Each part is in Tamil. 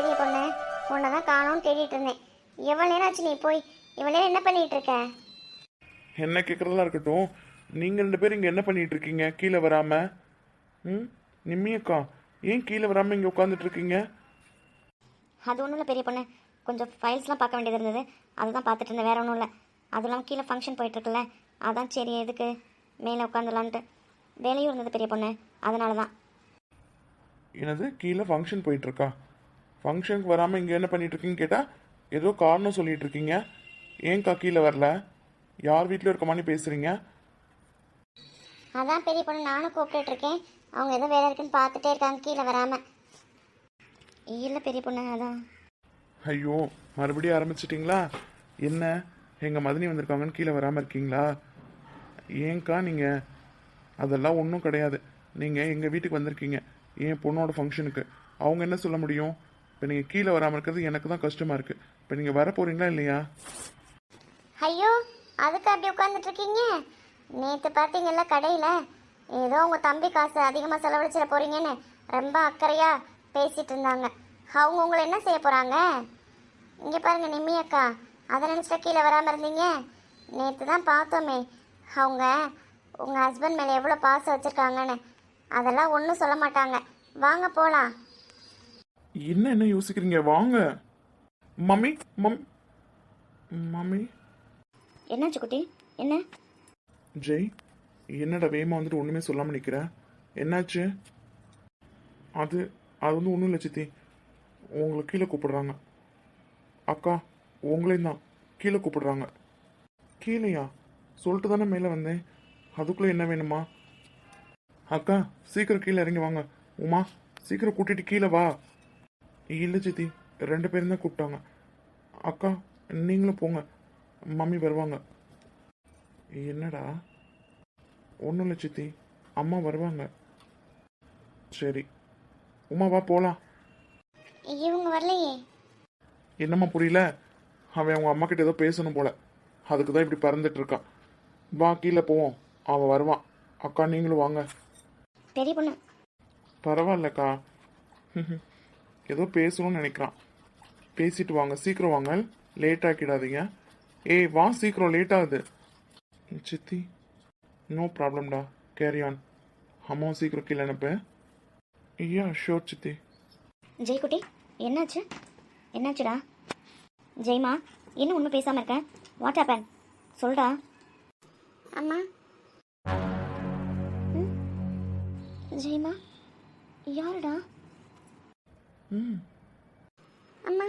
பெரிய பொண்ணு. உன்னை தான் காணோம்னு தேடிட்டு இருந்தேன். எவ்வளோ நேரம் ஆச்சு நீ போய்? இவ்வளோ நேரம் என்ன பண்ணிட்டு இருக்க? என்ன கேட்குறதெல்லாம் இருக்கட்டும். நீங்கள் ரெண்டு பேரும் இங்கே என்ன பண்ணிட்டு இருக்கீங்க? கீழே வராமல் ம்? நிம்மி அக்கா ஏன் கீழே வராமல் இங்கே உட்காந்துட்டு இருக்கீங்க? அது ஒன்றும் இல்லை பெரிய பொண்ணு. கொஞ்சம் ஃபைல்ஸ்லாம் பார்க்க வேண்டியது இருந்தது. அதுதான் பார்த்துட்டு இருந்தேன். வேற ஒன்றும் இல்லை. அது இல்லாமல் கீழே ஃபங்க்ஷன் போயிட்டுருக்குல்ல அதான் சரி எதுக்கு? மேலே உட்காந்துலான்ட்டு வேலையும் இருந்தது பெரிய பொண்ணு. அதனால தான் என்னது? கீழே ஃபங்க்ஷன் போயிட்டுருக்கா ஃபங்க்ஷனுக்கு வராமல் இங்கே என்ன பண்ணிட்டு இருக்கீங்கன்னு கேட்டால் ஏதோ காரணம் சொல்லிட்டு இருக்கீங்க ஏன்க்கா கீழே வரல? யார் வீட்டில் இருக்க மாதிரி பேசுகிறீங்க அதான் பெரிய பொண்ணு நானும் கூப்பிட்டுட்டு இருக்கேன் அவங்க ஏதோ வேலை இருக்குன்னு பார்த்துட்டே இருக்காங்க கீழே வராமல் இல்லை பெரிய பொண்ணு அதான். ஐயோ மறுபடியும் ஆரம்பிச்சிட்டிங்களா? என்ன? எங்கள் மதினி வந்திருக்காங்கன்னு கீழே வராமல் இருக்கீங்களா? ஏன்க்கா நீங்கள் அதெல்லாம் ஒன்றும் கிடையாது. நீங்கள் எங்கள் வீட்டுக்கு வந்திருக்கீங்க. என் பொண்ணோட ஃபங்க்ஷனுக்கு அவங்க என்ன சொல்ல முடியும்? இப்போ நீங்கள் கீழே வராமல் இருக்கிறது எனக்கு தான் கஷ்டமாக இருக்குது இப்போ நீங்கள் வர போகிறீங்களா இல்லையா? ஐயோ அதுக்கு அப்படி உட்காந்துட்டு இருக்கீங்க? நேற்று பார்த்தீங்கல்ல கடையில் ஏதோ உங்கள் தம்பி காசு அதிகமாக செலவழிச்சிட போறீங்கன்னு ரொம்ப அக்கறையாக பேசிட்டு இருந்தாங்க. அவங்க உங்களை என்ன செய்ய போகிறாங்க இங்கே பாருங்க நிம்மி அக்கா அதை நினச்சிட்டு கீழே வராமல் இருந்தீங்க? நேற்று தான் பார்த்தோமே அவங்க உங்கள் ஹஸ்பண்ட் மேலே எவ்வளோ பாசம் வச்சுருக்காங்கன்னு. அதெல்லாம் ஒன்றும் சொல்ல மாட்டாங்க. வாங்க போகலாம் என்ன என்ன யோசிக்கிறீங்க? வாங்க. Mummy mum mummy. என்னாச்சு குட்டி? என்ன? ஜெய் என்னடா வேமா வந்துட்டு ஒன்றுமே சொல்லாமல் நிற்கிற என்னாச்சு? அது அது வந்து ஒன்றும் இல்லை சித்தி. உங்களை கீழே கூப்பிடுறாங்க. அக்கா உங்களையும் தான் கீழே கூப்பிடுறாங்க. கீழேயா? சொல்லிட்டு தானே மேலே வந்தேன். அதுக்குள்ளே என்ன வேணுமா? அக்கா சீக்கிரம் கீழே இறங்கி வாங்க. உமா சீக்கிரம் கூட்டிட்டு கீழே வா. இல்லை சித்தி ரெண்டு பேரும் தான் கூப்பிட்டாங்க. அக்கா நீங்களும் போங்க. மம்மி வருவாங்க. என்னடா? ஒன்றும் இல்லை சித்தி அம்மா வருவாங்க. சரி உமா வா போகலாம் இவங்க வரலையே. என்னம்மா புரியல? அவன் அவங்க அம்மா கிட்ட ஏதோ பேசணும் போல. அதுக்கு தான் இப்படி பறந்துட்டு இருக்கான். வா கீழே போவோம். அவன் வருவான். அக்கா நீங்களும் வாங்க. பெரிய பொண்ணு. பரவாயில்லக்கா. ஏதோ பேசணும்னு நினைக்கிறான். பேசிட்டு வாங்க சீக்கிரம் வாங்க லேட் ஆக்கிடாதீங்க. ஏய் வா சீக்கிரம் லேட் ஆகுது. சித்தி நோ ப்ராப்ளம்டா கேரி ஆன் அம்மாவும் சீக்கிரம் கீழே அனுப்பு. ஐயா ஷோர் சித்தி. ஜெய்குட்டி என்னாச்சு? என்னாச்சுடா? ஜெய்மா என்ன ஒன்றும் பேசாமல் இருக்க? வாட் ஹேப்பன் சொல்டா. அம்மா? ஜெய்மா யாருடா? ம். அம்மா.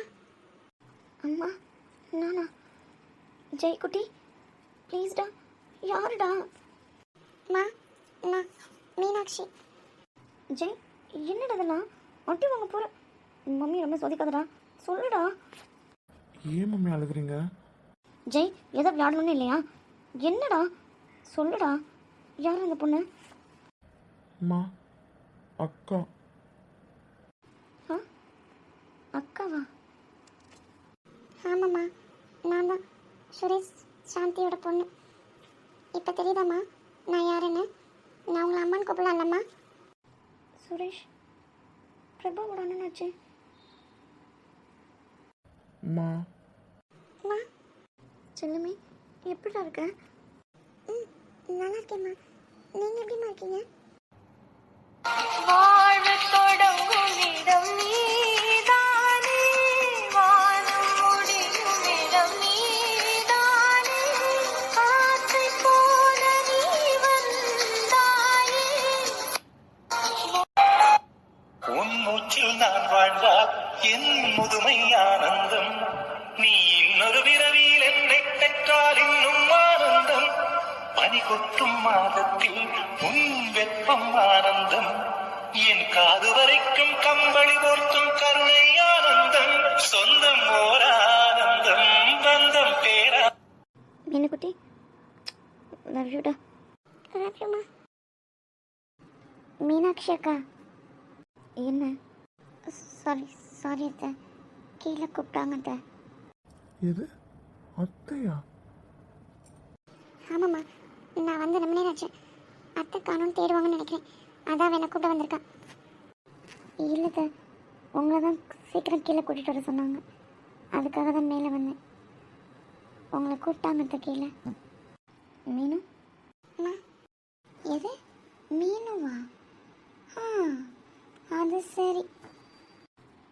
அம்மா நானா? ஜெய்குட்டி ப்ளீஸ்டா யாருடா? அம்மா நான் மீனாட்சி. ஜெய் என்னடா இதெல்லாம்? அட்டி வாங்க போற. மம்மி ரொம்ப சொதிக்காதடா. சொல்லுடா. ஏன் மம்மி அழுகுறீங்க? ஜெய் எதை விளையாடணும்னு இல்லையா? என்னடா? சொல்லுடா. யார் அந்த பொண்ணு? அம்மா அக்கா. அக்காவா? ஆமாம்மா. நான் தான் சுரேஷ் சாந்தியோட பொண்ணு. இப்போ தெரியுதாம்மா நான் யாருன்னு? நான் உங்களை அம்மான்னு கூப்பிடலாம்லம்மா. சுரேஷ் பிரபாவோட அண்ணனாச்சு. அம்மா அம்மா செல்லுமே எப்படிடா இருக்க? ம் நல்லா இருக்கேம்மா. நீங்கள் எப்படிம்மா இருக்கீங்க? வாழ்வு தொடங்கும் இடம் நீதானே நான் வாழ்ந்தால் என் முதுமை ஆனந்தம். நீ இன்னொரு விரவியில் என்னை பெற்றால் இன்னும் ஆனந்தம். பனி கொட்டும் மாதத்தில் உன் வெப்பம் ஆனந்தம். என் காது வரைக்கும் கம்பளி போர்த்தும் கருணை ஆனந்தம். சொந்தம் ஓர் ஆனந்தம் பந்தம் பேரா மீனுக்குட்டி லவ் யூடா மீனாட்சி அக்கா. என்ன? சாரி சாரி அத்தை. கீழே கூப்பிட்டாங்க அத்தை. எது? அத்தையா? ஆமாம்மா. நான் வந்து ரொம்ப நேரம் ஆச்சு. அத்தை காணும் தேடுவாங்கன்னு நினைக்கிறேன். அதான் என்னை கூப்பிட்டு வந்திருக்கான் இல்லை உங்களை தான் சீக்கிரம் கீழே கூட்டிகிட்டு வர சொன்னாங்க. அதுக்காக தான் மேலே வந்தேன். உங்களை கூப்பிட்டாங்க இந்த கீழே. மீனு? அம்மா, எது? மீனுவா? ஆ அது சரி.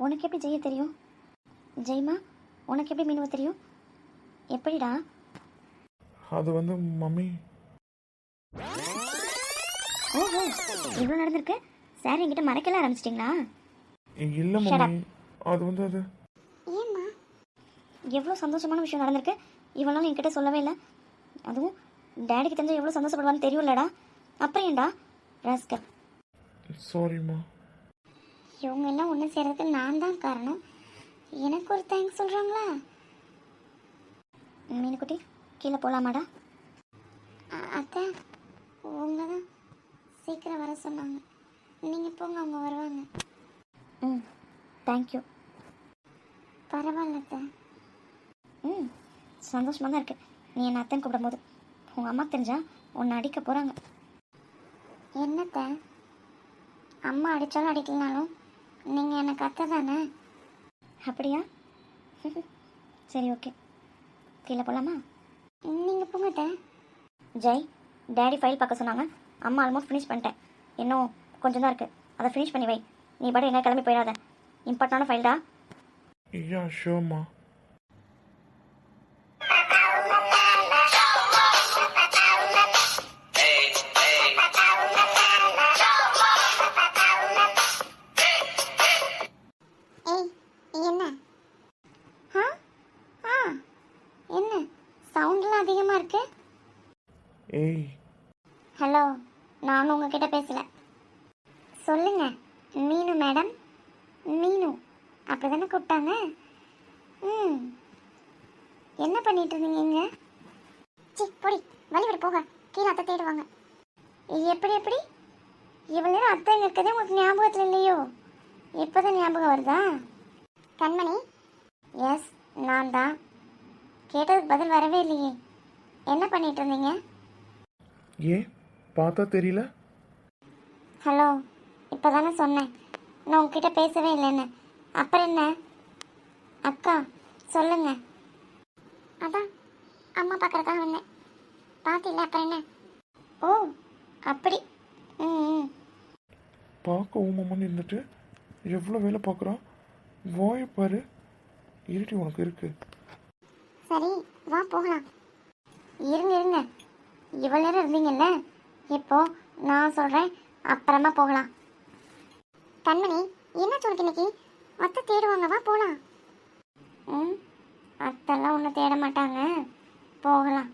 உனக்கு எப்படி ஜெய தெரியும்? ஜெய்மா உனக்கு எப்படி மீனுவ தெரியும்? எப்படிடா? அது வந்து மம்மி. ஓஹோ இவ்வளோ நடந்திருக்கு? சார் என்கிட்ட மறைக்கல ஆரம்பிச்சிட்டிங்களா? இல்லை Shut மம்மி அது வந்து அது. ஏம்மா? எவ்வளோ சந்தோஷமான விஷயம் நடந்திருக்கு? இவ்வளோ நாள் என்கிட்ட சொல்லவே இல்லை. அதுவும் டேடிக்கு தெரிஞ்சா எவ்வளோ சந்தோஷப்படுவான்னு தெரியும்லடா. அப்புறம் ஏன்டா? ராஸ்கர். சாரிம்மா இவங்க எல்லாம் ஒன்று சேர்றதுக்கு நான் தான் காரணம். எனக்கு ஒரு தேங்க்ஸ் சொல்கிறாங்களா மீனுக்குட்டி கீழே போகலாமாடா அத்தை உங்க தான் சீக்கிரம் வர சொன்னாங்க. நீங்கள் போங்க அவங்க வருவாங்க. ம் தேங்க்யூ பரவாயில்ல அத்தை. ம் சந்தோஷமாக தான் இருக்கு. நீ என்னை அத்தைன்னு கூப்பிடும்போது உங்கள் அம்மா தெரிஞ்சா உன்னை அடிக்க போகிறாங்க என்னத்தை அம்மா அடித்தாலும் அடிக்கலனாலும் நீங்கள் எனக்கு அத்தை தானே? அப்படியா? சரி ஓகே. கீழே போகலாமா நீங்கள் போங்க அத்தை. ஜெய் டேடி ஃபைல் பார்க்க சொன்னாங்க. அம்மா ஆல்மோஸ்ட் ஃபினிஷ் பண்ணிட்டேன். இன்னும் கொஞ்சம் தான் இருக்குது அதை ஃபினிஷ் பண்ணி வை. நீ பாட்டு எங்கே கிளம்பி போயிடாத. இம்பார்ட்டண்டான ஃபைல்டா யா ஷோம்மா எப்படி எப்படி? இவ்வளோ நேரம் அத்தை இருக்கதே உங்களுக்கு ஞாபகத்தில் இல்லையோ? இப்போதான் ஞாபகம் வருதா? கண்மணி. எஸ் நான் தான். கேட்டதுக்கு பதில் வரவே இல்லையே. என்ன பண்ணிட்டு இருந்தீங்க? ஏன்? பார்த்தா தெரியல. ஹலோ இப்போ தானே சொன்னேன். நான் உங்ககிட்ட பேசவே இல்லைன்னு. அப்புறம் என்ன? அக்கா சொல்லுங்க. அதான் அம்மா பார்க்கறதுக்காக வந்தேன். பார்த்தில்ல அப்புறம் என்ன? ஓ அப்படி. பார்க்க ஊமம்மான்னு இருந்துட்டு எவ்வளோ வேலை பார்க்குறான்? வாயை பாரு. இருட்டி உனக்கு இருக்கு. சரி வா போகலாம். இருங்க இருங்க. இவ்வளோ நேரம் இருந்தீங்கல்ல? இப்போ நான் சொல்கிறேன் அப்புறமா போகலாம். கண்மணி என்ன சொல்லுக்கு இன்னைக்கு? அத்தை தேடுவாங்க வா போகலாம். ம் அத்தெல்லாம் ஒன்றும் தேட மாட்டாங்க. போகலாம்.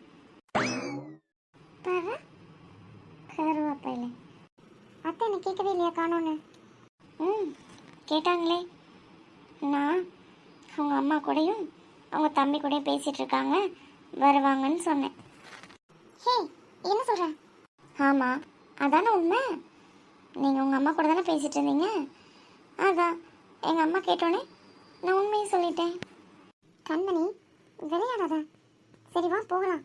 கருவேப்பிலை அத்தை என்ன கேட்கவே இல்லையா காணோன்னு? ம் கேட்டாங்களே. நான் அவங்க அம்மா கூடயும் அவங்க தம்பி கூடயும் பேசிட்டு இருக்காங்க. வருவாங்கன்னு சொன்னேன். ஹே என்ன சொல்ற? ஆமாம் அதானே உண்மை? நீங்கள் உங்கள் அம்மா கூட தானே பேசிகிட்டு இருந்தீங்க? அதான் எங்கள் அம்மா கேட்டோன்னே நான் உண்மையை சொல்லிட்டேன். கண்மணி விளையாடாத சரி வா போகலாம்.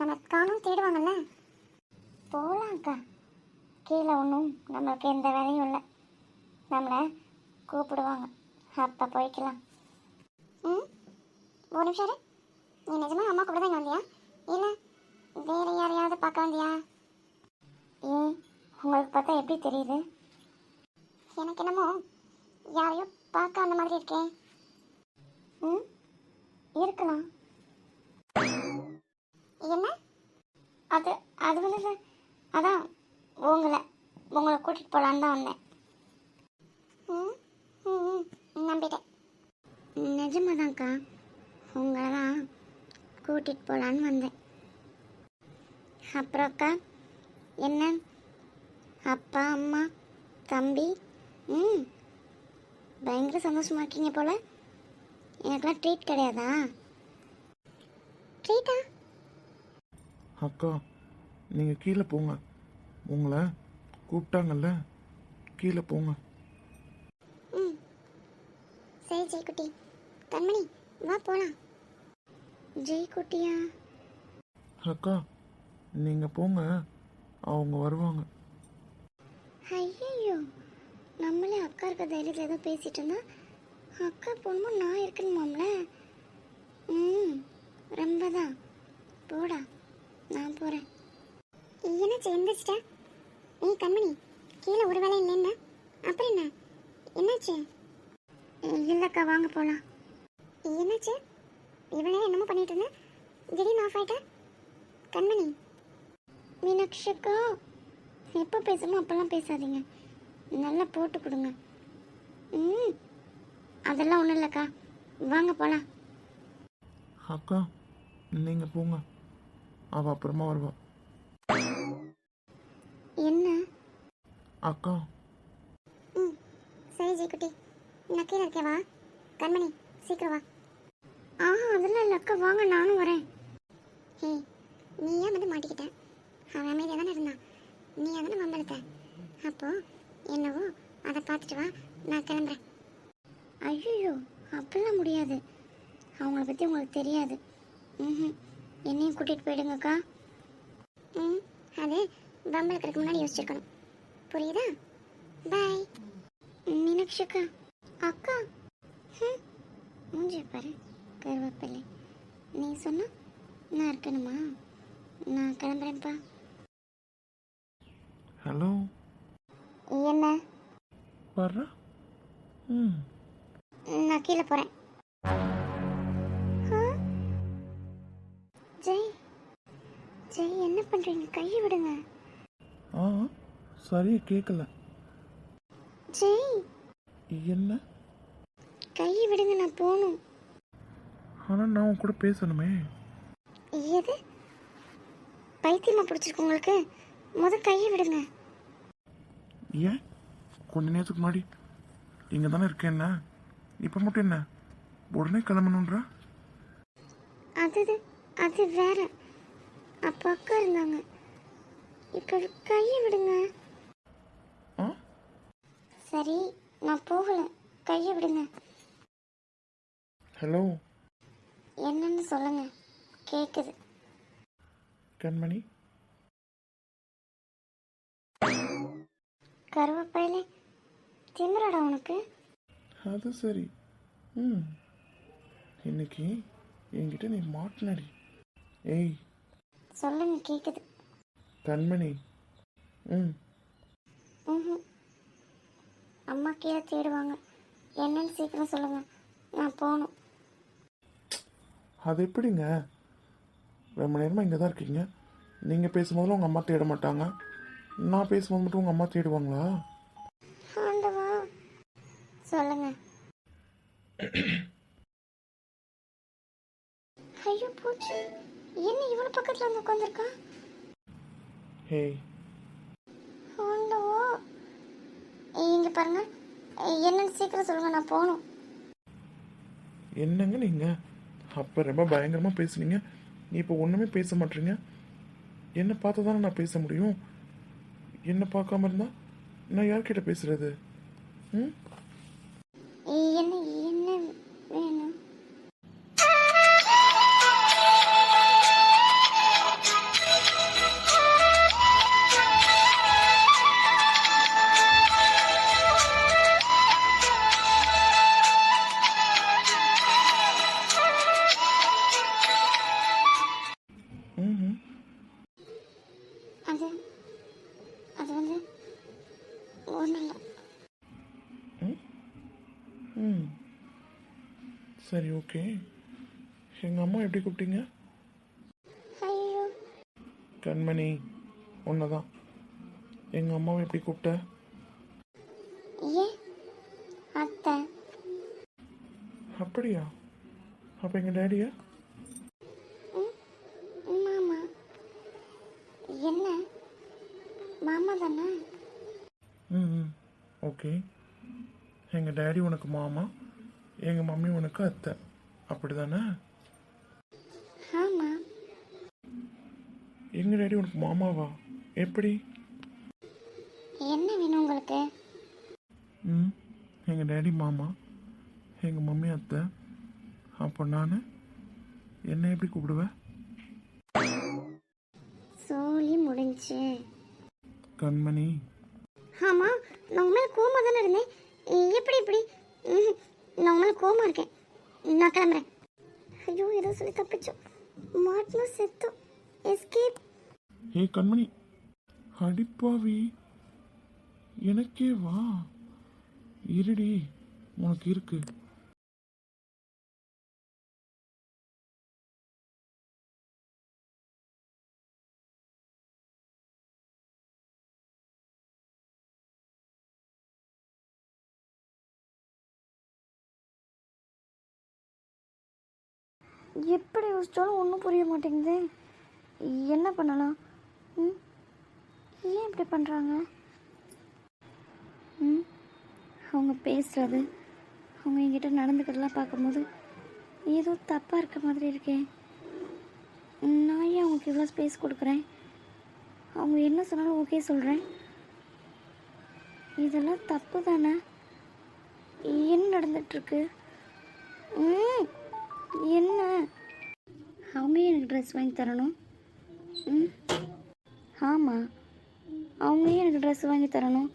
நம்ம காணும் தேடுவாங்கல்ல? போகலாம்க்கா கீழே ஒன்றும் நம்மளுக்கு எந்த வேலையும் இல்லை. நம்மளை கூப்பிடுவாங்க. அப்போ போய்க்கலாம். ம்? ஒரு நிமிஷம் நீ நிஜமா அம்மா கூட தான் வந்தியா? இல்லை வேற யாரையாவது பார்க்க வந்தியா? ஏன் உங்களுக்கு பார்த்தா எப்படி தெரியுது? எனக்கு என்னமோ யாரையோ பார்க்க அந்த மாதிரி இருக்கேன் ம் இருக்கலாம் என்ன அது அது வந்து இல்ல. அதான் உங்களை உங்களை கூட்டிகிட்டு போகலான்னு தான் வந்தேன். நம்பிட்டேன். நிஜமாதான்க்கா. உங்களை தான் கூட்டிகிட்டு போகலான்னு வந்தேன். அப்புறம் அக்கா என்ன? அப்பா அம்மா தம்பி? ம் பயங்கர சந்தோஷமா இருக்கீங்க போல. எனக்கெல்லாம் ட்ரீட் கிடையாதா? ட்ரீட்டா அக்கா நீங்கள் கீழே போங்க. உங்களை கூப்பிட்டாங்கல்ல கீழே போங்க. ம். சரி ஜெய்குட்டி. கண்மணி வா போகலாம் ஜெய்குட்டியா? அக்கா நீங்கள் போங்க. அவங்க வருவாங்க. ஐயோ நம்மளே அக்கா இருக்க தைரியத்தில் ஏதோ பேசிட்டு இருந்தா அக்கா போகணுமோ நான் இருக்கணுமாம்ல? ம். ரொம்ப தான் போடா. நான் போகிறேன் என்னாச்சு எந்திரிச்சிட்ட? ஏய் கண்மணி கீழே ஒரு வேலை இல்லைன்னா? அப்புறம் என்ன? என்னாச்சு? இல்லைக்கா வாங்க போகலாம் என்னாச்சு? இவ்வளோ நேரம் என்னமோ பண்ணிட்டு இருந்தேன் திடீர்னு ஆஃப் ஆயிட்ட? கண்மணி. மீனாட்சிக்கா எப்போ பேசணுமோ அப்போல்லாம் பேசாதீங்க. நல்லா போட்டு கொடுங்க. ம் அதெல்லாம் ஒன்றும் இல்லைக்கா. வாங்க போகலாம் அக்கா நீங்கள் போங்க. அவள் அப்புறமா வருவா. என்ன? அக்கா. ம் சரி ஜெய்குட்டி. நான் கீழே இருக்கேன் வா. கண்மணி சீக்கிரம் வா. ஆஹா அதெல்லாம் இல்லை அக்கா வாங்க நானும் வரேன். ஹே நீ ஏன் வந்து மாட்டிக்கிட்ட? அவன் அமைதியாக தானே இருந்தான். நீ தானே மம்பளத்த அப்போ என்னவோ அதை பார்த்துட்டு வா நான் கிளம்புறேன். ஐயோ அப்படிலாம் முடியாது. அவங்கள பற்றி உங்களுக்கு தெரியாது. ம் என்னையும் கூட்டிகிட்டு போயிடுங்கக்கா. ம் அது பம்பளுக்கு முன்னாடி யோசிச்சிருக்கணும். புரியுதா? பாய் மீனாட்சிக்கா அக்கா. ஹம், மூஞ்சிய பாரு கருவேப்பிலை. நீ சொன்னா நான் இருக்கணுமா? நான் கிளம்புறேன்ப்பா. ஹலோ? என்ன? வர்ற? ம். நான் கீழே போகிறேன் ஜெய் ஜெய் என்ன பண்ணுறீங்க கையை விடுங்க. ஆ சரியா கேட்கல ஜெய் என்ன? கையை விடுங்க நான் போகணும். ஆனால் நான் உன் கூட பேசணுமே. எது? பைத்தியமா பிடிச்சிருக்கு உங்களுக்கு? முத கையை விடுங்க. ஏன்? கொஞ்ச நேரத்துக்கு முன்னாடி இங்கே தானே இருக்கேன் என்ன? இப்போ மட்டும் என்ன? உடனே கிளம்பணுன்ற அது அது வேற. அப்போ அக்கா இருந்தாங்க. இப்போ கையை விடுங்க. சரி நான் போகல. கையை விடுங்க. ஹலோ? என்னன்னு சொல்லுங்க. கேக்குது. கண்மணி? கருவேப்பிலே திமிரடா உனக்கு? அது சரி. ம். இன்னைக்கு என்கிட்ட நீ மாட்டினடி. ஏய். சொல்லுங்க கேக்குது. கண்மணி. ம். ம் அம்மா கீழே தேடுவாங்க. என்னன்னு சீக்கிரம் சொல்லுங்க. நான் போகணும். அது எப்படிங்க? ரொம்ப நேரமாக இங்கே தான் இருக்கீங்க. நீங்கள் பேசும்போதுலாம் உங்கள் அம்மா தேட மாட்டாங்க. நான் பேசும்போது மட்டும் உங்கள் அம்மா தேடுவாங்களா? ஆண்டவா சொல்லுங்க. ஐயோ போச்சு. என்ன இவ்வளவு பக்கத்துல வந்து உட்காந்துருக்கான் ஆண்டவா இங்க பாருங்க. என்னன்னு சீக்கிரம் சொல்லுங்க நான் போகணும். என்னங்க நீங்கள் அப்போ ரொம்ப பயங்கரமாக பேசுனீங்க. இப்போ ஒன்றுமே பேச மாட்டீங்க என்னை பார்த்து தானே நான் பேச முடியும்? என்னை பார்க்காம இருந்தா நான் யார்கிட்ட பேசுறது? ம்? என்ன என்ன? எப்படி கூப்பிட்டீங்க? கண்மணி ஒன்று தான் எங்கள் அம்மாவை எப்படி கூப்பிட்ட? அத்தை. அப்படியா? அப்போ எங்கள் டேடியா? மாமா. என்ன? மாமா தானே? ம் ஓகே. எங்கள் டேடி உனக்கு மாமா எங்கள் மம்மி உனக்கு அத்தை. அப்படி தானே ஆமாம் எங்கள் டேடி உனக்கு மாமாவா? எப்படி? என்ன வேணும் உங்களுக்கு? ம் எங்கள் டேடி மாமா எங்கள் மம்மி அத்தை அப்போ நான். என்ன எப்படி கூப்பிடுவேன் சோலி முடிஞ்சு. கண்மணி ஏ கண்மணி. அடிப்பாவி. எனக்கே வா. இருடி உனக்கு இருக்கு. எப்படி யோசிச்சாலும் ஒன்றும் புரிய மாட்டேங்குதே. என்ன பண்ணலாம்? ம். ஏன் இப்படி பண்ணுறாங்க ம். அவங்க பேசுகிறது அவங்க என்கிட்ட நடந்துக்கிறதெல்லாம் பார்க்கும்போது ஏதோ தப்பாக இருக்க மாதிரி இருக்கே. நான் ஏன் அவங்களுக்கு இவ்வளோ ஸ்பேஸ் கொடுக்குறேன்? அவங்க என்ன சொன்னாலும் ஓகே சொல்கிறேன் இதெல்லாம் தப்பு தானே? என்ன நடந்துட்டுருக்கு? ம். என்ன? அவங்க எனக்கு ட்ரெஸ் வாங்கி தரணும்? ம். ஆமாம் அவங்க ஏன் எனக்கு ட்ரெஸ் வாங்கி தரணும்.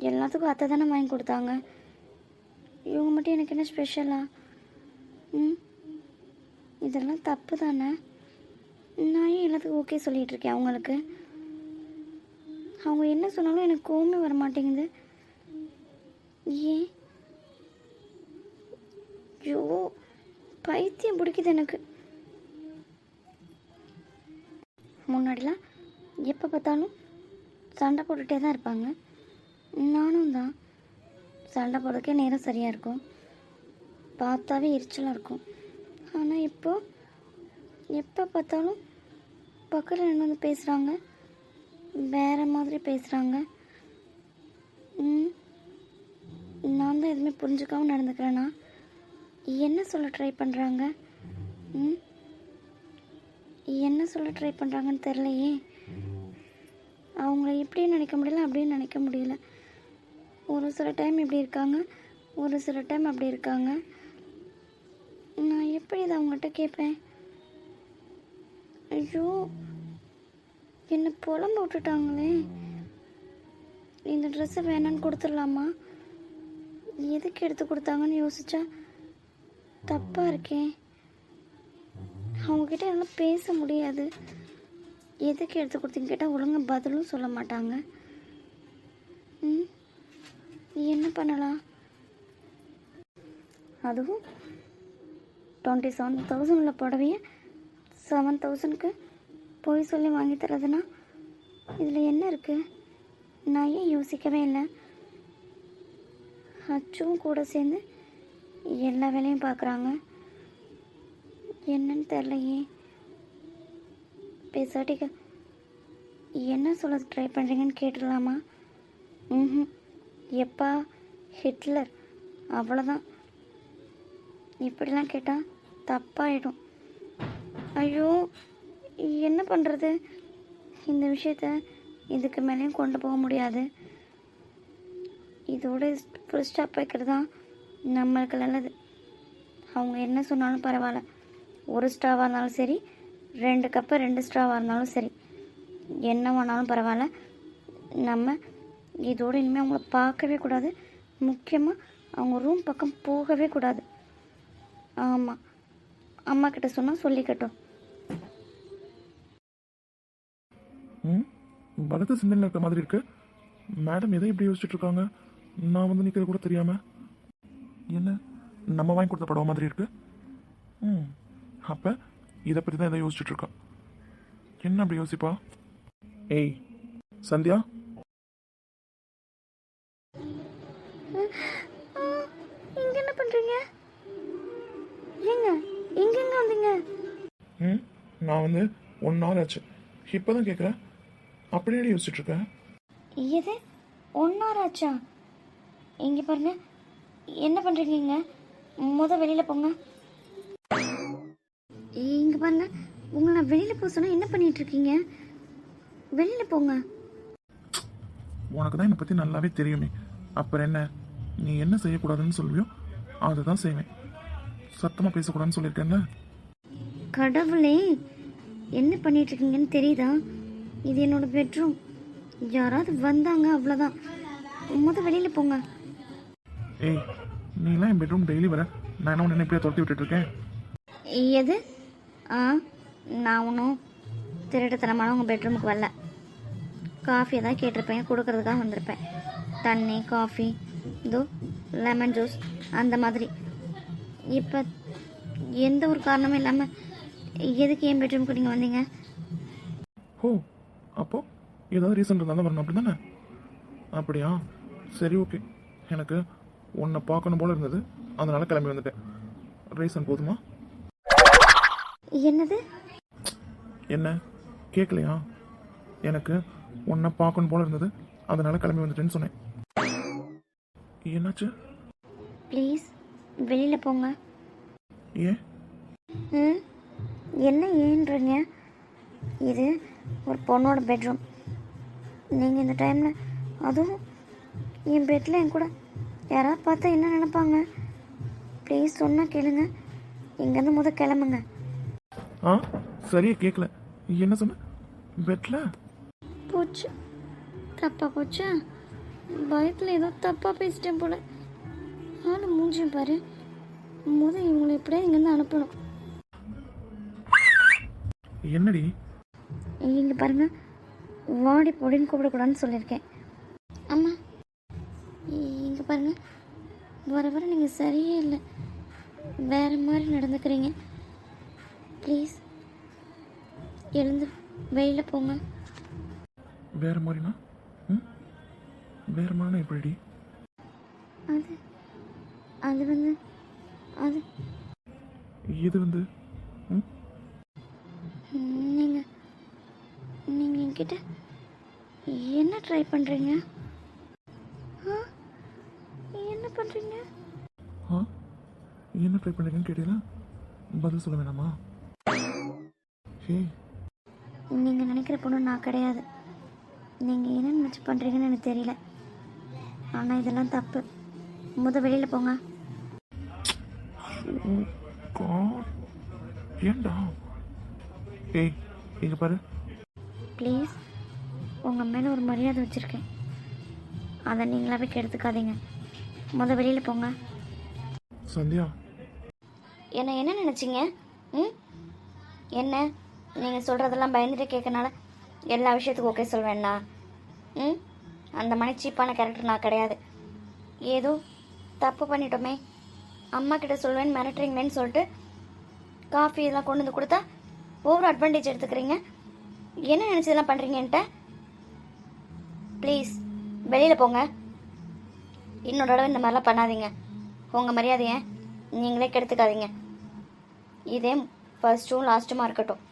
எல்லாத்துக்கும் அத்தை தானே வாங்கி கொடுத்தாங்க. இவங்க மட்டும் எனக்கு என்ன ஸ்பெஷலா ம்? இதெல்லாம் தப்பு தானே? நான் ஏன் எல்லாத்துக்கும் ஓகே சொல்லிகிட்டு இருக்கேன் அவங்களுக்கு? அவங்க என்ன சொன்னாலும் எனக்கு கோவமே வர மாட்டேங்குது ஏன்? ஐயோ பைத்தியம் பிடிக்குது எனக்கு. முன்னாடிலாம் எப்போ பார்த்தாலும் சண்டை போட்டுகிட்டே தான் இருப்பாங்க. நானும் தான். சண்டை போடுறதுக்கே நேரம் சரியாக இருக்கும். பார்த்தாவே எரிச்சலாக இருக்கும். ஆனால் இப்போ எப்போ பார்த்தாலும் பக்கத்தில் நின்று வந்து பேசுகிறாங்க வேறு மாதிரி பேசுகிறாங்க ம். நான் தான் எதுவுமே புரிஞ்சுக்காமல் நடந்துக்கிறேன்னா என்ன சொல்ல ட்ரை பண்ணுறாங்க ம். என்ன சொல்ல ட்ரை பண்ணுறாங்கன்னு தெரிலையே அவங்கள இப்படியும் நினைக்க முடியல அப்படின்னு நினைக்க முடியல. ஒரு சில டைம் இப்படி இருக்காங்க ஒரு சில டைம் அப்படி இருக்காங்க. நான் எப்படி இதை அவங்ககிட்ட கேட்பேன்? ஐயோ என்னை புலம்பு விட்டுட்டாங்களே. இந்த ட்ரெஸ்ஸை வேணான்னு கொடுத்துடலாமா? எதுக்கு எடுத்து கொடுத்தாங்கன்னு யோசிச்சா தப்பாக இருக்கேன் அவங்கக்கிட்ட என்னால் பேச முடியாது. எதுக்கு எடுத்து கொடுத்தீங்க? கேட்டால் ஒழுங்காக பதிலும் சொல்ல மாட்டாங்க. ம்? என்ன பண்ணலாம்? அதுவும் டுவெண்ட்டி செவன் தௌசண்டில் புடவைய செவன் தௌசண்ட்க்கு போய் சொல்லி வாங்கி தரதுன்னா இதில் என்ன இருக்குது நான் ஏன் யோசிக்கவே இல்லை. அச்சும் கூட சேர்ந்து எல்லா வேலையும் பார்க்குறாங்க என்னன்னு தெரிலையே பேசாட்டிக்க என்ன சொல்ல ட்ரை பண்ணுறீங்கன்னு கேட்டுடலாமா? ம் எப்பா? ஹிட்லர். அவ்வளோதான் இப்படிலாம் கேட்டால் தப்பாயிடும். ஐயோ என்ன பண்ணுறது இந்த விஷயத்த இதுக்கு மேலேயும் கொண்டு போக முடியாது. இதோட ஃபுல் ஸ்டாப் வைக்கிறது தான் நம்மளுக்கு நல்லது. அவங்க என்ன சொன்னாலும் பரவாயில்ல. ஒரு ஸ்டாவாக இருந்தாலும் சரி ரெண்டு கப்பு ரெண்டு ஸ்ட்ராவாக இருந்தாலும் சரி. என்ன வேணாலும் பரவாயில்ல. நம்ம இதோடு இனிமேல் அவங்கள பார்க்கவே கூடாது. முக்கியமாக அவங்க ரூம் பக்கம் போகவே கூடாது. ஆமாம் அம்மா கிட்ட சொன்னால் சொல்லிக்கட்டும். ம்? பலத்த சிந்தனையில் இருக்கிற மாதிரி இருக்கு. மேடம் எதை இப்படி யோசிச்சுட்டு இருக்காங்க? நான் வந்து நிற்கிறது கூட தெரியாம. என்ன? நம்ம வாங்கி கொடுத்த படம் மாதிரி இருக்கு. ம். அப்போ இதை பற்றி தான் எதை யோசிச்சுட்டு இருக்கா என்ன அப்படி யோசிப்பா? ஏய் சந்தியா? இங்கே என்ன பண்ணுறீங்க ஏங்க எங்கெங்க வந்தீங்க? ம் நான் வந்து ஒன் ஹவர் ஆச்சு. இப்போ தான் கேட்குறேன் அப்படியே யோசிச்சுட்டு இருக்கேன் எது ஒன்னார் ஆச்சா? இங்கே பாருங்க. என்ன பண்ணுறீங்க முத வெளியில் போங்க. இங்கே பாருங்க. உங்களை நான் வெளியில் போக சொன்னால் என்ன பண்ணிட்டு இருக்கீங்க? வெளியில் போங்க. உனக்கு தான் என்னை பற்றி நல்லாவே தெரியுமே. அப்புறம் என்ன? நீ என்ன செய்யக்கூடாதுன்னு சொல்வியோ அதை தான் செய்வேன். சத்தமாக பேசக்கூடாதுன்னு சொல்லியிருக்கேன்ல? கடவுளே என்ன பண்ணிட்டு இருக்கீங்கன்னு தெரியுதா? இது என்னோட பெட்ரூம் யாராவது வந்தாங்க அவ்வளோதான் முத வெளியில் போங்க. ஏய் நீலாம் என் பெட்ரூம் டெய்லி வர. நான் என்ன உன்னை இப்படியே துரத்தி விட்டுட்டு இருக்கேன்? எது? ஆ நான் ஒன்றும் திருட்டுத்தனமான உங்கள் பெட்ரூமுக்கு வரல. காஃபி தான் கேட்டிருப்பேன் கொடுக்கறதுக்காக வந்திருப்பேன். தண்ணி காஃபி இதோ லெமன் ஜூஸ் அந்த மாதிரி. இப்போ எந்த ஒரு காரணமும் இல்லாமல் எதுக்கு என் பெட்ரூமுக்கு நீங்கள் வந்தீங்க? ஓ அப்போ ஏதாவது ரீசன் இருந்தால் தான் வரணும் அப்படி தானே அப்படியா? சரி ஓகே எனக்கு உன்னை பார்க்கணும் போல இருந்தது. அதனால கிளம்பி வந்துட்டேன். ரீசன் போதுமா? என்னது? என்ன? கேட்கலையா எனக்கு உன்னை பார்க்கணும் போல இருந்தது. அதனால கிளம்பி வந்துட்டேன்னு சொன்னேன். என்னாச்சு? ப்ளீஸ் வெளியில் போங்க. ஏன்? ம்? என்ன ஏன்றீங்க? இது ஒரு பொண்ணோட பெட்ரூம் நீங்கள் இந்த டைமில் அதுவும் என் பெட்டில் என் கூட யாராவது பார்த்தா என்ன நினைப்பாங்க? ப்ளீஸ் சொன்னால் கேளுங்க. இங்கேருந்து முத கிளம்புங்க. ஆ? சரியா கேட்கல என்ன சொன்ன? பெட்டில் போச்சு. தப்பாக போச்சா? பயத்தில் ஏதோ தப்பாக பேசிட்டேன் போல. ஆளு மூஞ்சியும் பாரு. முத இவங்களை எப்படியா இங்கேருந்து அனுப்பணும். என்னடி? இங்கே பாருங்க. வாடி பொடின்னு கூப்பிடக்கூடாதுன்னு சொல்லியிருக்கேன். அம்மா இங்கே பாருங்க. வர வர நீங்கள் சரியே இல்லை. வேற மாதிரி நடந்துக்கிறீங்க. ப்ளீஸ் எழுந்து வெளியில் போங்க. வேற மாதிரினா? ம்? வேற மாதிரினா எப்படிடி? அது அது வந்து அது. இது வந்து? ம்? நீங்கள் நீங்கள் என்கிட்ட என்ன ட்ரை பண்ணுறீங்க என்ன பண்ணுறீங்க ஆ? என்ன ட்ரை பண்ணுறீங்கன்னு கேட்டீங்களா பதில் சொல்ல வேணாமா? ஹே நீங்கள் நினைக்கிற பொண்ணு நான் கிடையாது. நீங்கள் என்ன நினச்சி பண்ணுறீங்கன்னு எனக்கு தெரியல. ஆனால் இதெல்லாம் தப்பு. முத வெளியில் போங்க. ஏன்டா? ஏய் இங்க பாரு. ப்ளீஸ் உங்கள் மேலே ஒரு மரியாதை வச்சுருக்கேன். அதை நீங்களாவே கெடுத்துக்காதீங்க. முத வெளியில் போங்க. சந்தியா. என்ன என்ன நினச்சிங்க? ம்? என்ன? நீங்கள் சொல்கிறதெல்லாம் பயந்துட்டு கேட்கனால எல்லா விஷயத்துக்கும் ஓகே சொல்வேண்ணா ம்? அந்த மாதிரி சீப்பான கேரக்டர் நான் கிடையாது. ஏதோ தப்பு பண்ணிட்டோமே. அம்மா கிட்ட சொல்வேன் மிரட்டுறீங்களேன்னு சொல்லிட்டு காஃபி இதெல்லாம் கொண்டு வந்து கொடுத்தா ஓவர் அட்வான்டேஜ் எடுத்துக்கிறீங்க. என்ன நினச்சதெல்லாம் பண்ணுறீங்கன்ட்ட ப்ளீஸ் வெளியில் போங்க. இன்னொரு தடவை இந்த மாதிரிலாம் பண்ணாதீங்க. உங்கள் மரியாதையை நீங்களே கெடுத்துக்காதீங்க. இதே ஃபர்ஸ்ட்டும் லாஸ்ட்டுமா இருக்கட்டும்.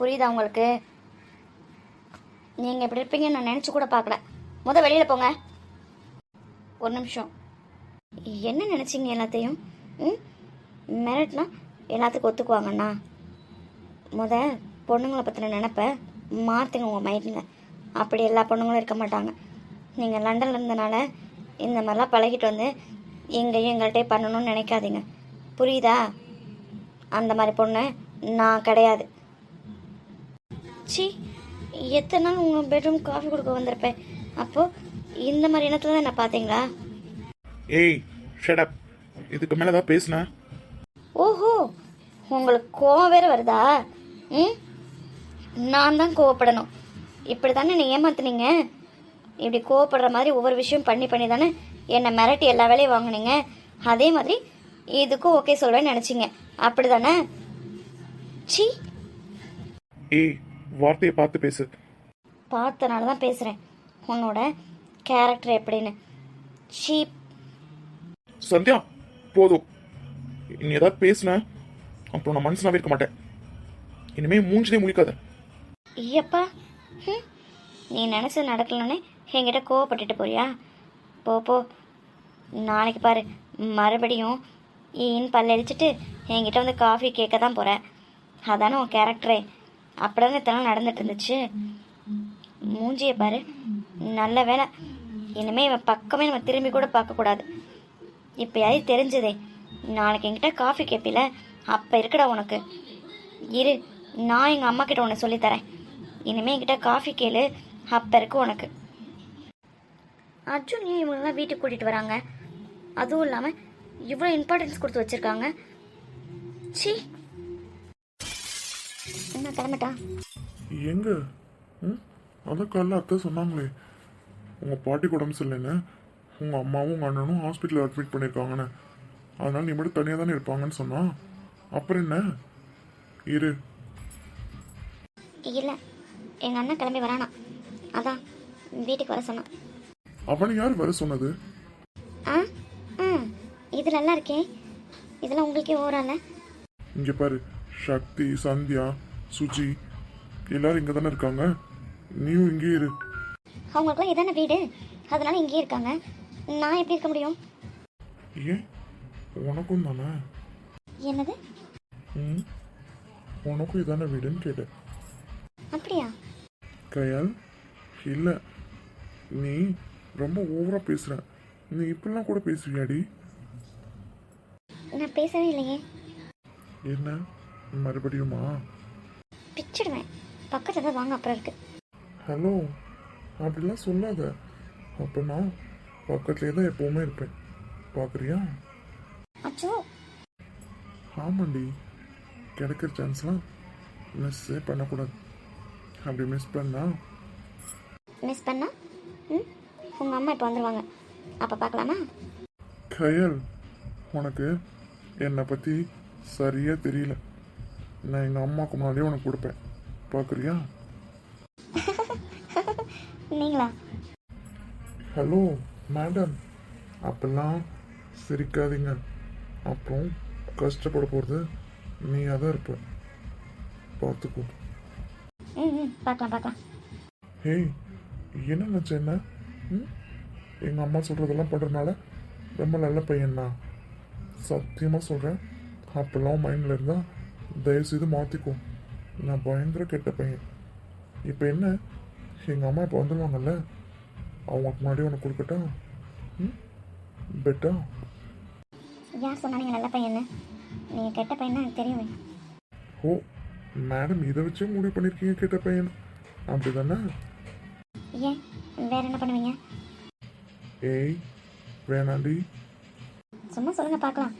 புரியுதா உங்களுக்கு? நீங்கள் இப்படி இருப்பீங்கன்னு நான் நினச்சி கூட பார்க்கல. முத வெளியில் போங்க. ஒரு நிமிஷம். என்ன நினச்சிங்க எல்லாத்தையும்? ம்? மிரட்னா எல்லாத்துக்கும் ஒத்துக்குவாங்கண்ணா. முத பொண்ணுங்களை பற்றின நினப்ப மாற்றுங்க உங்கள் மைண்டில் அப்படி எல்லா பொண்ணுங்களும் இருக்க மாட்டாங்க. நீங்கள் லண்டனில் இருந்தனால இந்த மாதிரிலாம் பழகிட்டு வந்து எங்கேயும் எங்கள்கிட்ட பண்ணணும்னு நினைக்காதீங்க. புரியுதா? அந்த மாதிரி பொண்ணு நான் கிடையாது. சி எத்தனை நாள் உங்கள் பெட்ரூம் காஃபி கொடுக்க வந்திருப்பேன்? அப்போது இந்த மாதிரி இனத்துல தான் என்ன பார்த்தீங்களா? ஏய் ஷடப் இதுக்கு மேலே ஏதாவது பேசுன? ஓஹோ உங்களுக்கு கோவம் வேற வருதா? ம்? நான் தான் கோவப்படணும். இப்படி தானே நீ ஏமாத்துனீங்க? இப்படி கோவப்படுற மாதிரி ஒவ்வொரு விஷயம் பண்ணி பண்ணி தானே என்னை மிரட்டி எல்லா வேலையும் வாங்குனீங்க? அதே மாதிரி இதுக்கும் ஓகே சொல்வேன்னு நினச்சிங்க. அப்படி தானே சி ஏய் வார்த்தையை பார்த்து பேசு. பார்த்தனால தான் பேசுகிறேன் உன்னோட கேரக்டர் எப்படின்னு. சீப் சந்தியா போதும். நீ ஏதாவது பேசுன அப்புறம் நான் மனுஷனாவே இருக்க மாட்டேன். இனிமே மூஞ்சிலே முழிக்காத. ஐயப்பா ஹம். நீ நினச்சது நடக்கலன்னு என்கிட்ட கோவப்பட்டுட்டு போறியா? போ போ. நாளைக்கு பாரு மறுபடியும் ஈன்னு பல்லடிச்சிட்டு என்கிட்ட வந்து காஃபி கேட்க தான் போகிறேன் அதானே உன் கேரக்டரே அப்படிதான் இத்தனை நடந்துட்டு இருந்துச்சு? மூஞ்சியை பாரு. நல்ல வேலை. இனிமே இவன் பக்கமே நம்ம திரும்பி கூட பார்க்கக்கூடாது இப்போயாவது தெரிஞ்சதே. நாளைக்கு என்கிட்ட காஃபி கேட்பில அப்போ இருக்குடா உனக்கு. இரு நான் எங்கள் அம்மா கிட்ட ஒன்று சொல்லித்தரேன் இனிமே என்கிட்ட காஃபி கேளு. அப்போ இருக்கு உனக்கு. அர்ஜுன் ஏன் இவங்களெல்லாம் வீட்டுக்கு கூட்டிகிட்டு வராங்க? அதுவும் இல்லாமல் இவ்வளோ இம்பார்ட்டன்ஸ் கொடுத்து வச்சுருக்காங்க. சி என்ன கிளம்பட்டா? எங்க? ம்? அதான் காலைல அத்தை சொன்னாங்களே. உங்க பாட்டிக்கு உடம்பு சரியில்லைன்னு. உங்க அம்மாவும் உங்க அண்ணனும் ஹாஸ்பிட்டலில் அட்மிட் பண்ணியிருக்காங்கன்னு. அதனால நீ மட்டும் தனியாக தானே இருப்பாங்கன்னு சொன்னா? அப்புறம் என்ன? இரு. இல்லை எங்கள் அண்ணன் கிளம்பி வரானா. அதான் வீட்டுக்கு வர சொன்னான். அவனை யார் வர சொன்னது? ஆ? ம் இது நல்லா இருக்கே. இதெல்லாம் உங்களுக்கே ஓவரால இங்க பாரு சக்தி சந்தியா. சுஜி எல்லாரும் இங்க தானே இருக்காங்க? நீயும் இங்கே இரு. அவங்களுக்குலாம் இதான வீடு? அதனால இங்கேயே இருக்காங்க. நான் எப்படி இருக்க முடியும்? ஏன்? உனக்கும் தானே? என்னது? ம் உனக்கும் இதானே வீடுன்னு கேட்டேன். அப்படியா? கயால் இல்லை. நீ ரொம்ப ஓவரா பேசுற. நீ இப்படிலாம் கூட பேசுவியாடி? நான் பேசவே இல்லையே. என்ன? மறுபடியுமா? பிச்சிடுவேன். பக்கத்தில் தான் வாங்க அப்புறம் இருக்கு. ஹலோ அப்படிலாம் சொல்லாத. அப்போ நான் பக்கத்துலேயே தான் எப்போவுமே இருப்பேன். பார்க்குறியா அச்சோ. ஆமாண்டி கிடைக்கிற சான்ஸ்லாம் மிஸ்ஸே பண்ணக்கூடாது. அப்படி மிஸ் பண்ணா? மிஸ் பண்ணா? ம்? உங்கள் அம்மா இப்போ வந்துடுவாங்க அப்போ பார்க்கலாமா கயல் உனக்கு என்னை பற்றி சரியாக தெரியல. நான் எங்கள் அம்மாவுக்கு முன்னாடியே உனக்கு கொடுப்பேன். பார்க்குறியா? நீங்களா? ஹலோ மேடம் அப்பெல்லாம் சிரிக்காதீங்க. அப்புறம் கஷ்டப்பட போகிறது நீயாக தான் இருப்ப. பார்த்துக்கோ. பார்க்கலாம் பார்க்கலாம். ஹேய் என்ன நினச்ச என்ன? எங்கள் அம்மா சொல்கிறதெல்லாம் பண்ணுறதுனால ரொம்ப நல்ல பையன்ண்ணா சத்தியமாக சொல்கிறேன் அப்பெல்லாம் மைண்டில் இருந்தால் தயவுசெய்து மாற்றிக்கோ நான் பயங்கர கெட்ட பையன். இப்போ என்ன? எங்கள் அம்மா இப்போ வந்துடுவாங்கல்ல அவங்களுக்கு முன்னாடி உனக்கு கொடுக்கட்டா? ம்? பெட்டா? யார் சொன்னா நீங்கள் நல்ல பையன்னு? நீங்கள் கெட்ட பையன் எனக்கு தெரியுமே. ஓ மேடம் இதை வச்சே முடிவு பண்ணியிருக்கீங்க கெட்ட பையன். அப்படி தானே ஏன்? வேற என்ன பண்ணுவீங்க? ஏய் வேணாண்டி. சும்மா சொல்லுங்க பார்க்கலாம்.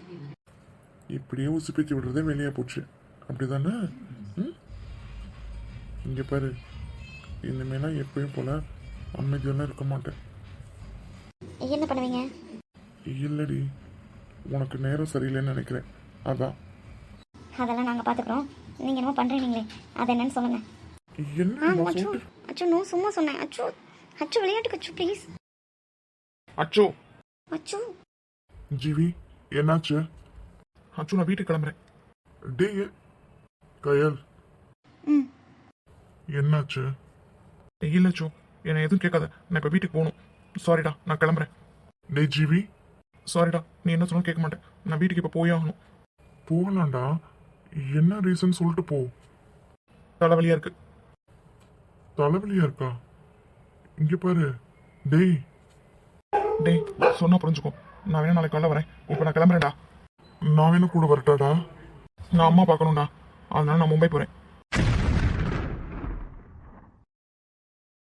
இப்படியே உசுப்பிச்சு விடுறதே வெளியே போச்சு. அப்படிதானே? ம்? இங்கே பாரு. இனிமேலாம் எப்பயும் போல அமைதியெல்லாம் இருக்க மாட்டேன். என்ன பண்ணுவீங்க? இல்லடி. உனக்கு நேரம் சரியில்லைன்னு நினைக்கிறேன். அதான். அதெல்லாம் நாங்கள் பார்த்துக்குறோம் நீங்கள் என்னமோ பண்ணுறீங்களே அது என்னன்னு சொல்லுங்கள் என்ன? நான் அச்சோ சொல்லிட்டு- அச்சோ நோ சும்மா சொன்னேன். அச்சோ அச்சோ விளையாட்டுக்கு அச்சோ ப்ளீஸ் அச்சோ. அச்சோ. ஜிவி என்னாச்சு? அச்சோ நான் வீட்டுக்கு கிளம்புறேன். டே கயல். ம். என்னாச்சு? இல்ல அச்சோ என்னை எதுவும் கேட்காத. நான் இப்போ வீட்டுக்கு போகணும். சாரிடா நான் கிளம்புறேன். டே ஜிவி. சாரிடா நீ என்ன சொன்னாலும் கேட்க மாட்டேன். நான் வீட்டுக்கு இப்போ போயே ஆகணும். போகலாம்டா. என்ன ரீசன் சொல்லிட்டு போ. தலைவலியா இருக்கு. தலைவலியா இருக்கா? இங்க பாரு. டேய். டேய் சொன்னா புரிஞ்சுக்கோ நான் வேணா நாளைக்கு காலைல வரேன். இப்போ நான் கிளம்புறேன்டா. நான் வேணா கூட வரட்டாடா. நான் அம்மா பார்க்கணும்டா. அதனால நான் மும்பை போகிறேன்